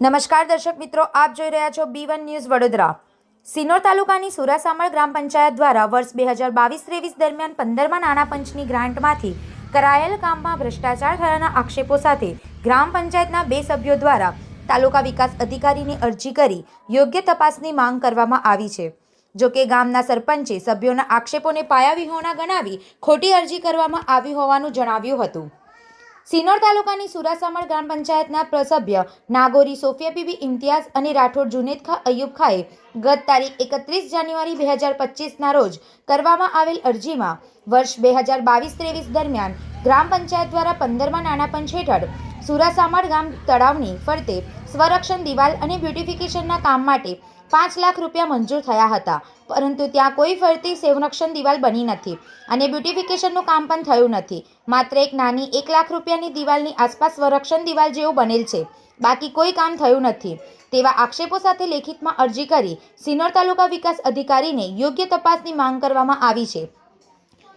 નમસ્કાર દર્શક મિત્રો, આપ જોઈ રહ્યા છો B one news Vadodara. Sinor તાલુકાની સુરાસામળ ગ્રામ પંચાયત દ્વારા વર્ષ બે હજાર બાવીસ ત્રેવીસ દરમિયાન પંદરમાં નાણાં પંચની ગ્રાન્ટમાંથી કરાયેલ કામમાં ભ્રષ્ટાચાર થયાના આક્ષેપો સાથે ગ્રામ પંચાયતના બે સભ્યો દ્વારા તાલુકા વિકાસ અધિકારીની અરજી કરી યોગ્ય તપાસની માંગ કરવામાં આવી છે. જો કે ગામના સરપંચે સભ્યોના આક્ષેપોને પાયાવિહોણા ગણાવી ખોટી અરજી કરવામાં આવી હોવાનું જણાવ્યું હતું. સિનોર તાલુકાની સુરાસમણ ગ્રામ પંચાયતના પ્રસભ્ય નાગોરી સોફિયા બીબી ઇમ્તિયાઝ અને રાઠોડ જુનેદ ખા અયુબ ખાએ ગત તારીખ એકત્રીસ જાન્યુઆરી બે હજાર પચીસના રોજ કરવામાં આવેલ અરજીમાં વર્ષ બે હજાર બાવીસ ત્રેવીસ દરમિયાન ગ્રામ પંચાયત દ્વારા પંદરમાં નાના પંચ હેઠળ સુરાસામણ ગામ તળાવની ફરતે સ્વરક્ષણ દિવાલ અને બ્યુટિફિકેશનના કામ માટે પાંચ લાખ રૂપિયા મંજૂર થયા હતા. પરંતુ ત્યાં કોઈ ફરતી સંરક્ષણ દિવાલ બની નથી અને બ્યુટિફિકેશનનું કામ પણ થયું નથી. માત્ર એક નાની એક લાખ રૂપિયાની દિવાલની આસપાસ સંરક્ષણ દિવાલ જેવું બનેલ છે. બાકી કોઈ કામ થયું નથી. તેવા આક્ષેપો સાથે લેખિતમાં અરજી કરી સિનોર તાલુકા વિકાસ અધિકારીને યોગ્ય તપાસની માંગ કરવામાં આવી છે.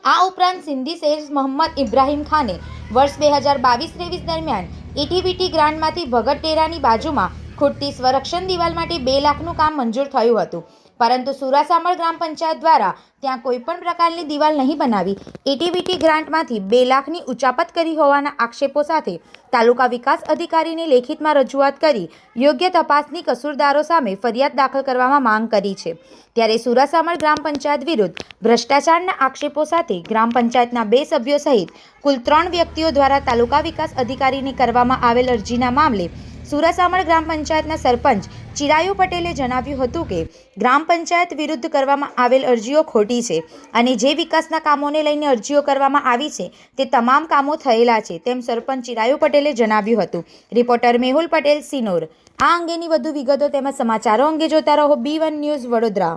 આ ઉપરાંત સિંધી શેખ મોહમ્મદ ઇબ્રાહીમ ખાને વર્ષ બે હજાર બાવીસ ત્રેવીસ દરમિયાન એટીવીટી ગ્રાન્ટમાંથી ભગત ડેરાની બાજુમાં ખૂટતી સ્વરક્ષણ દિવાલ માટે બે લાખનું કામ મંજૂર થયું હતું. પરંતુ સુરાસામળ ગ્રામ પંચાયત દ્વારા ત્યાં કોઈ પણ પ્રકારની દિવાલ નહીં બનાવી. એટીવીટી ગ્રાન્ટમાંથી બે લાખની ઉચાપત કરી હોવાના આક્ષેપો સાથે તાલુકા વિકાસ અધિકારીની લેખિતમાં રજૂઆત કરી યોગ્ય તપાસની કસૂરદારો સામે ફરિયાદ દાખલ કરવામાં માંગ કરી છે. ત્યારે સુરાસામળ ગ્રામ પંચાયત વિરુદ્ધ ભ્રષ્ટાચારના આક્ષેપો સાથે ગ્રામ પંચાયતના બે સભ્યો સહિત કુલ ત્રણ વ્યક્તિઓ દ્વારા તાલુકા વિકાસ અધિકારીને કરવામાં આવેલ અરજીના મામલે સુરાસામળ ગ્રામ પંચાયતના સરપંચ ચિરાયુ પટેલે જણાવ્યું હતું કે ગ્રામ પંચાયત વિરુદ્ધ કરવામાં આવેલ અરજીઓ ખોટી છે અને જે વિકાસના કામોને લઈને અરજીઓ કરવામાં આવી છે તે તમામ કામો થયેલા છે તેમ સરપંચ ચિરાયુ પટેલે જણાવ્યું હતું. રિપોર્ટર મેહુલ પટેલ, સિનોર. આ અંગેની વધુ વિગતો તેમજ સમાચારો અંગે જોતા રહો બી વન ન્યૂઝ વડોદરા.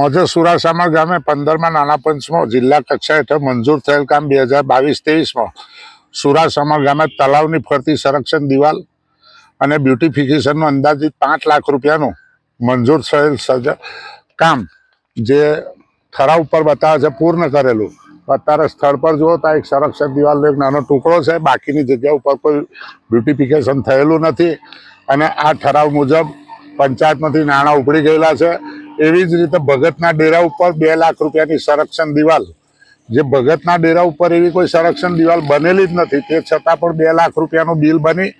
મોજે સુરાસામા ગામે પંદરમાં નાના પંચમાં, જિલ્લા કક્ષા હેઠળ મંજૂર થયેલ કામ બે હજાર બાવીસ ત્રેવીસમાં. સુરાસામા ગામે તળાવની ફરતી સંરક્ષણ દિવાલ અને બ્યુટિફિકેશનનું અંદાજિત પાંચ લાખ રૂપિયાનું મંજૂર થયેલ સજ, કામ જે ઠરાવ ઉપર બતાવે છે, પૂર્ણ કરેલું. અત્યારે સ્થળ પર જુઓ તો એક સંરક્ષણ દિવાલનો એક નાનો ટુકડો છે, બાકીની જગ્યા ઉપર કોઈ બ્યુટિફિકેશન થયેલું નથી. અને આ ઠરાવ મુજબ પંચાયતમાંથી નાણાં ઉપડી ગયેલા છે. એવી જ રીતે ભગતના ડેરા ઉપર બે લાખ રૂપિયાની સંરક્ષણ દિવાલ. જે ભગતના ડેરા ઉપર એવી કોઈ સંરક્ષણ દિવાલ બનેલી જ નથી, તે છતાં પણ બે લાખ રૂપિયાનું બિલ બની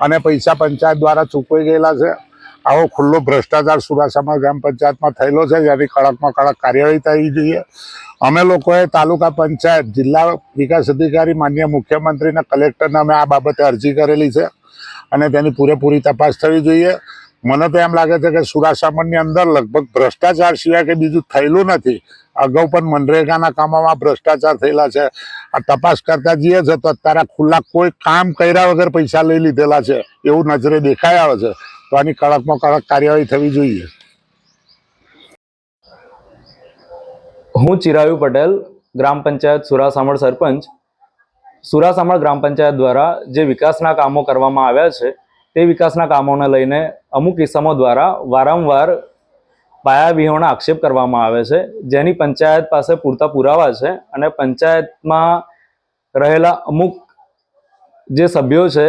અને પૈસા પંચાયત દ્વારા ચૂકવાઈ ગયેલા છે. આવો ખુલ્લો ભ્રષ્ટાચાર સુરાસામાં ગ્રામ પંચાયતમાં થયેલો છે, જેની કડકમાં કડક કાર્યવાહી થવી જોઈએ. અમે લોકોએ તાલુકા પંચાયત, જિલ્લા વિકાસ અધિકારી, માન્ય મુખ્યમંત્રીના કલેક્ટરને અમે આ બાબતે અરજી કરેલી છે અને તેની પૂરેપૂરી તપાસ થવી જોઈએ. મને તો એમ લાગે છે કે સુરાસામણની અંદર લગભગ ભ્રષ્ટાચાર સિવાય કે બીજું થયેલું નથી. અગાઉ પણ મનરેગાના કામોમાં ભ્રષ્ટાચાર થયેલા છે. આ તપાસ કરતા જઈએ છે તો અત્યારે ખુલ્લા કોઈ કામ કર્યા વગર પૈસા લઈ લીધેલા છે. એવું નજરે દેખાઈ આવે છે. તો આની કડકમાં કડક કાર્યવાહી થવી જોઈએ. હું ચિરાયુ પટેલ, ગ્રામ પંચાયત સુરાસામળ સરપંચ. સુરાસામળ ગ્રામ પંચાયત દ્વારા જે વિકાસના કામો કરવામાં આવ્યા છે તે વિકાસના કામોને લઈને અમુક કિસ્સામો દ્વારા વારંવાર પાયાવિહોણા આક્ષેપ કરવામાં આવે છે. જેની પંચાયત પાસે પૂરતા પુરાવા છે અને પંચાયતમાં રહેલા અમુક જે સભ્યો છે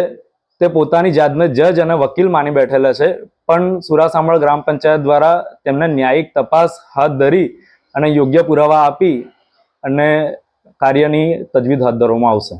તે પોતાની જાતને જજ અને વકીલ માની બેઠેલા છે. પણ સુરાસામળ ગ્રામ પંચાયત દ્વારા તેમને ન્યાયિક તપાસ હાથ ધરી અને યોગ્ય પુરાવા આપી અને કાર્યની તજવીજ હાથ ધરવામાં આવશે.